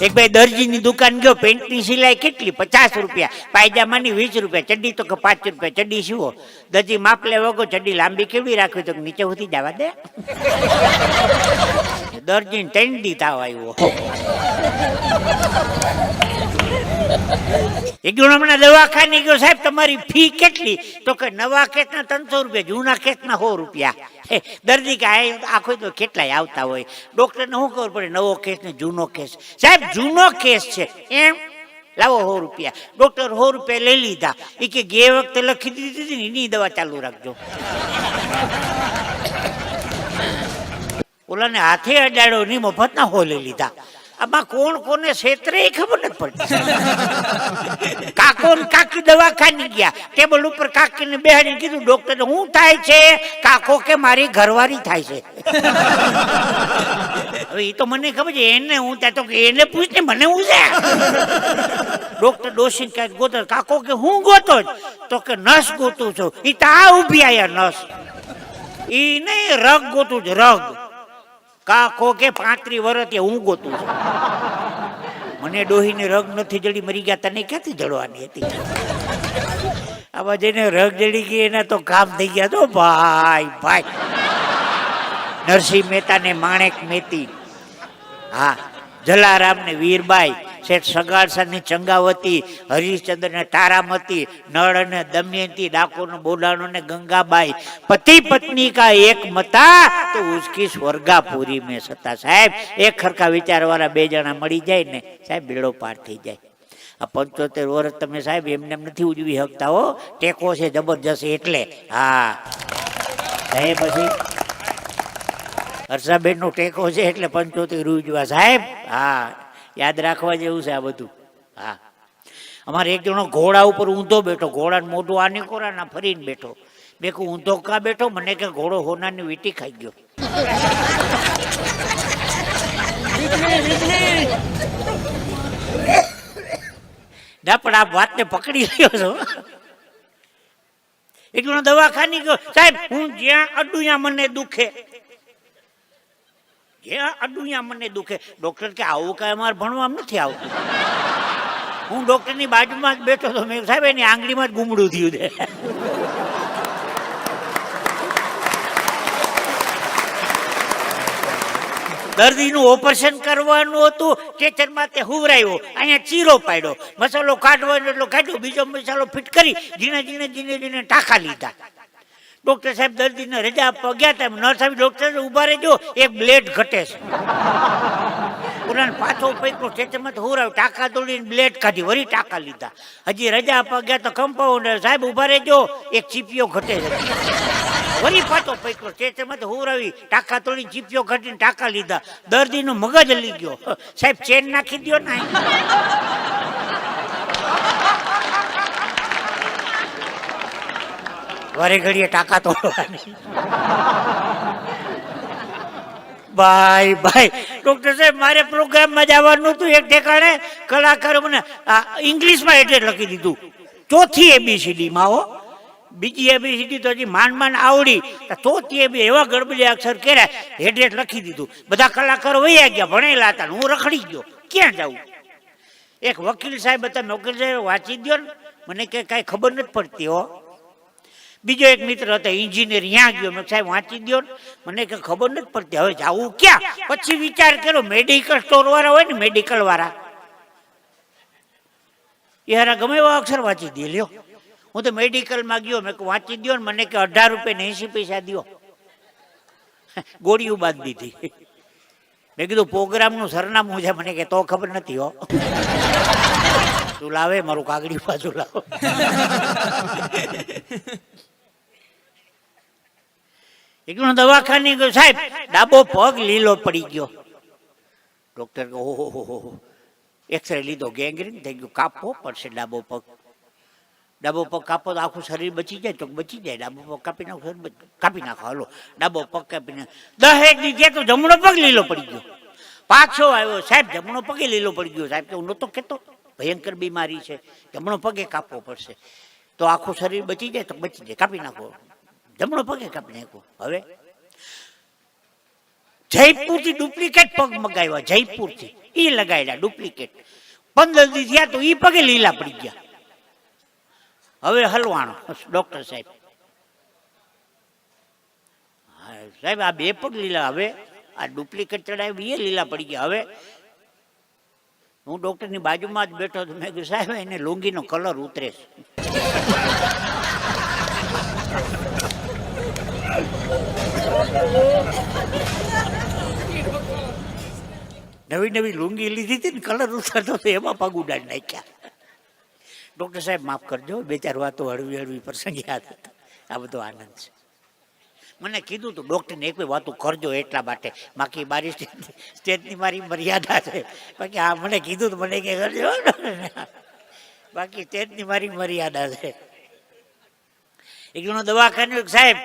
એક ભાઈ દરજીની દુકાન ગયો, પેન્ટની સિલાઈ કેટલી? પચાસ રૂપિયા. પાયજામાની વીસ રૂપિયા, ચડ્ડી તો કે પાંચ રૂપિયા. ચડ્ડી શું દરજી માપ લેવો ગયો ચડ્ડી લાંબી કેવી રાખવી? તો નીચે સુધી જવા દે. દરજીને ટેન્ડી તાવ આવ્યો. દવાખાને ગયો રૂપિયા લઈ લીધા. એ કે ગે વખતે લખી દીધી હતી ને એની દવા ચાલુ રાખજો. ઓલાને હાથે અડાડ્યો ની મફતના હો લઈ લીધા. આમાં કોણ કોને છેતરે ખબર નથી પડતી. કાકો ને કાકી દવાખાને ગયા. ટેબલ ઉપર કાકીને બેહાડીને કીધું, ડોક્ટર શું થાય છે? કાકો કે મારી ઘરવાળી થાય છે? હવે એ તો મને ખબર છે, એને હું ત્યાં તો એને પૂછ ને મને હું છે? ડોક્ટર ડોશી ક્યાંક ગોતો કાકો કે હું ગોતો જ? તો કે નસ ગોતું છું. એ તો આ ઊભી આયા નસ. એ નહીં, રગ ગોતું છે રગ. કાકો કે પાંત્રી વર્ષ હું ગોતું છું. મને ડોહીને રગ નથી જડી, મરી ગયા, તને ક્યાંથી જડવાની હતી? આવા જઈને રગ જડી ગઈ, એના તો કામ થઈ ગયા. તો ભાઈ ભાઈ. નરસિંહ મહેતા ને માણેક મેતી. હા જલારામ ને વીરબાઈ. શેઠ સગાળસાની ચંગાવતી હરિશ્ચંદ્રને તારામતી નળ અને દમયંતી ડાકોર ને બોડાણો ને ગંગાબાઈ. પતિ પત્ની કા એક મતા, તો ઉસકી સ્વર્ગાપુરી મેં સતા. સાહેબ, એક ખરખા વિચારવાળા બે જણા મળી જાય ને, સાહેબ, બેડો પાર થઈ જાય. આ પંચોતેર વર્ષ તમે સાહેબ એમને એમ નથી ઉજવી શકતા હો. ટેકો છે જબરજસ્ત એટલે. હા. સાહેબ, પછી? હર્ષાબેન નો ટેકો છે એટલે પંચોતેર ઉજવા. સાહેબ, હા. યાદ રાખવા જેવું છે આ બધું. હા. અમારે એક જણો ઘોડા ઉપર ઊંધો બેઠો ઘોડા મોઢું આને કોરાના ફરીને બેઠો. મેં કહું ઊંધો કા બેઠો? મને કે, ઘોડો હોનાની વીટી ખાઈ ગયો. ના, પણ આ વાતને પકડી રહ્યો છો. એક જણો દવાખાની ગયો. સાહેબ, હું જ્યાં અડું મને દુખે. જ્યાં અડું મને દુખે. ડોક્ટર કે, આવું કાંઈ અમારે ભણવામાં નથી આવતું. હું ડોક્ટરની બાજુમાં જ બેઠો તો મેં સાહેબ, એની આંગળીમાં જ ગુમડું થયું છે. દર્દીનું ઓપરેશન કરવાનું હતું. સ્ટેશનમાં તે હુવરાયો. અહીંયા ચીરો પાડ્યો. મસાલો કાઢવાનો એટલો કાઢ્યો. બીજો મસાલો ફિટ કરી. ઝીણે ઝીણે ઝીણે ઝીણે ટાંકા લીધા. ડોક્ટર સાહેબ દર્દીને રજા આપવા ગયા હતા નર્સ સાહેબ, ડોક્ટર ઊભા રહેજો, એક બ્લેડ ઘટે છે. પુરાણ પાછો પૈકો સ્ટેચમાં તો હુરાવ ટાંકા તોડીને બ્લેડ કાઢી, વળી ટાંકા લીધા. હજી રજા આપવા ગયા તો કમ્પાઉન્ડર સાહેબ ઊભા રહેજો, એક ચીપિયો ઘટે છે. વળી પાછો પૈકો સ્ટેચમાં તો હુરાવી, ટાંકા તોડી ચીપિયો ઘટીને ટાંકા લીધા. દર્દીનો મગજ હલી ગયો. સાહેબ, ચેન નાખી દ્યો ને વારે ઘડીએ ટાંકા તોડવાની. ભાઈ ભાઈ, ડોક્ટર સાહેબ, મારે પ્રોગ્રામમાં જવાનું હતું, એક ઠેકાણે કલાકારો મને ઇંગ્લિશમાં એડ્રેસ લખી દીધું. ચોથી એબીસીડીમાં હો. બીજી એબીસીડી તો હજી માંડ માંડ આવડી. ચોથી એબી એવા ગડબડિયા અક્ષર કર્યા એડ્રેસ લખી દીધું. બધા કલાકારો વૈયા ગયા, ભણેલા હતા હું રખડી ગયો. ક્યાં જાઉં? એક વકીલ સાહેબ હતા વકીલ સાહેબ, વાંચી દ્યો ને મને કે કાંઈ ખબર નથી પડતી હો. બીજો એક મિત્ર હતો એન્જિનિયર ત્યાં ગયો. મેં સાહેબ વાંચી દો મને કંઈ ખબર નથી પડતી. હવે જાવું ક્યાં? પછી વિચાર કર્યો મેડિકલ સ્ટોર વાળા હોય ને મેડિકલ વાળા. હારા ગમે એવા અક્ષર વાંચી દે, લ્યો. હું તો મેડિકલમાં ગયો, મેં વાંચી દો ને, મને કે અઢાર રૂપિયા એંશી પૈસા દો ગોળીઓ બાંધી દીધી. મેં કીધું પ્રોગ્રામનું સરનામું છે. મને કે તો ખબર નથી, હો. તું લાવે, મારું કાગડી પાછું લાવ. એકનો દવાખાને ગયો. સાહેબ, ડાબો પગ લીલો પડી ગયો. ડોક્ટર કે ઓહો, હો હો હો. એક્સરે લીધો ગેંગ્રીન થઈ ગયું કાપવો પડશે ડાબો પગ. ડાબો પગ કાપો તો આખું શરીર બચી જાય, તો બચી જાય. ડાબો પગ કાપી નાખો કાપી નાખો, હાલો. ડાબો પગ કાપી નાખો. દહેક દી ગયા તો જમણો પગ લીલો પડી ગયો. પાછો આવ્યો, સાહેબ, જમણો પગે લીલો પડી ગયો. સાહેબ તો હું નહોતો કહેતો. ભયંકર બીમારી છે. જમણો પગે કાપવો પડશે. તો આખું શરીર બચી જાય, તો બચી જાય. કાપી નાખો. જમણો પગે કાપી નાખો હવે? જયપુરથી ડુપ્લિકેટ પગ મગાવ્યા, જયપુરથી. ઈ લગાવ્યા ડુપ્લિકેટ. પંદર દી થયા તો ઈ પગે લીલા પડી ગયા. હવે હલવાણો, ડોક્ટર સાહેબ. સાહેબ, આ બે પગ લીલા. હવે આ ડુપ્લિકેટ ચડાવી એ લીલા પડી ગયા. હવે હું ડોક્ટરની બાજુમાં જ બેઠો હતો મેં કીધું, સાહેબ, એને લુંગીનો કલર ઉતરે છે. નવી નવી લુંગી લીધી હતી ને કલર ઉતરતો હતો, એમાં પગ ઉડાડી નાખ્યા. ડૉક્ટર સાહેબ, માફ કરજો, બે ચાર વાતો હળવી હળવી પ્રસંગ યાદ હતા. આ બધો આનંદ છે. મને કીધું તું, ડૉક્ટરને એક વાતો કરજો એટલા માટે. બાકી મારી સ્ટેજ- સ્ટેજની મારી મર્યાદા છે. બાકી આ મને કીધું તો મને કે કરજો. બાકી સ્ટેજની મારી મર્યાદા છે. એક જણો દવાખાને સાહેબ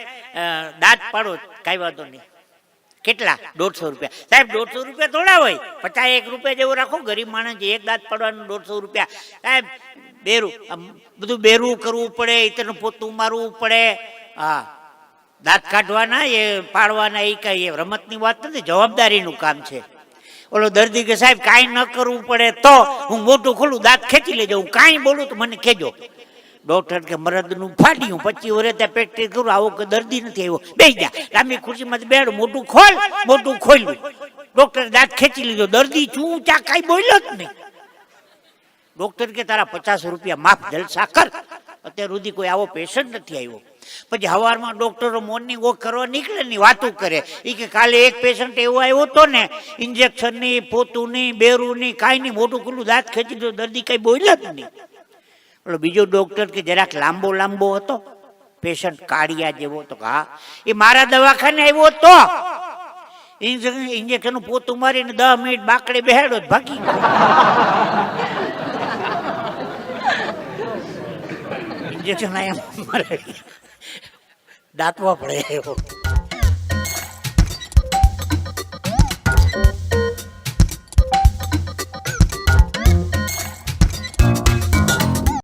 દાંત પાડો કાંઈ વાંધો નહીં. કેટલા? દોઢસો રૂપિયા. સાહેબ, દોઢસો રૂપિયા થોડા હોય. પચાસ એક રૂપિયા જેવું રાખો, ગરીબ માણસ એક દાંત પાડવાનું દોઢસો રૂપિયા. સાહેબ, બેરું બધું બેરું કરવું પડે ઇતરનું પોતું મારવું પડે. હા. દાંત કાઢવાના, એ પાડવાના એ કઈ, એ રમતની વાત નથી, જવાબદારીનું કામ છે. ઓલો દર્દી કે, સાહેબ, કાંઈ ન કરવું પડે તો હું મોટું ખોલું, દાંત ખેંચી લેજો. હું કાંઈ બોલું તો મને કહેજો ડોક્ટર કે મરદનું ફાડ્યું, પછી વરે ત્યાં પ્રેક્ટિસ કરું આવો કે દર્દી નથી આવ્યો. બે ગયા લાંબી ખુરશીમાં બેડ મોટું ખોલ મોટું ખોલ્યું. ડોક્ટર દાંત ખેંચી લીધો. દર્દી છું ચા કાંઈ બોલ્યો જ નહીં. ડોક્ટર કે તારા પચાસ રૂપિયા માફ જલસા કર. અત્યાર સુધી કોઈ આવો પેશન્ટ નથી આવ્યો. પછી હવારમાં ડોક્ટરો મોર્નિંગ વોક કરવા નીકળે ની વાતું કરે. એ કે કાલે એક પેશન્ટ એવો આવ્યો હતો ને ઇન્જેક્શનની પોતુની બેરુની કાંઈ નહીં મોટું ખુલ્લું, દાંત ખેંચી દો દર્દી કાંઈ બોલ્યા જ નહીં. ઓલો બીજો ડોક્ટર કે જરાક લાંબો લાંબો હતો પેશન્ટ કાળિયા જેવો તો હા. એ મારા દવાખાને આવ્યો તો. ઇન્જેક્શન પોતું મારીને દસ મિનિટ બાકડે બેહાડો ભાગી. ઇન્જેક્શન આયા મારે. દાંતવા પડે એવો.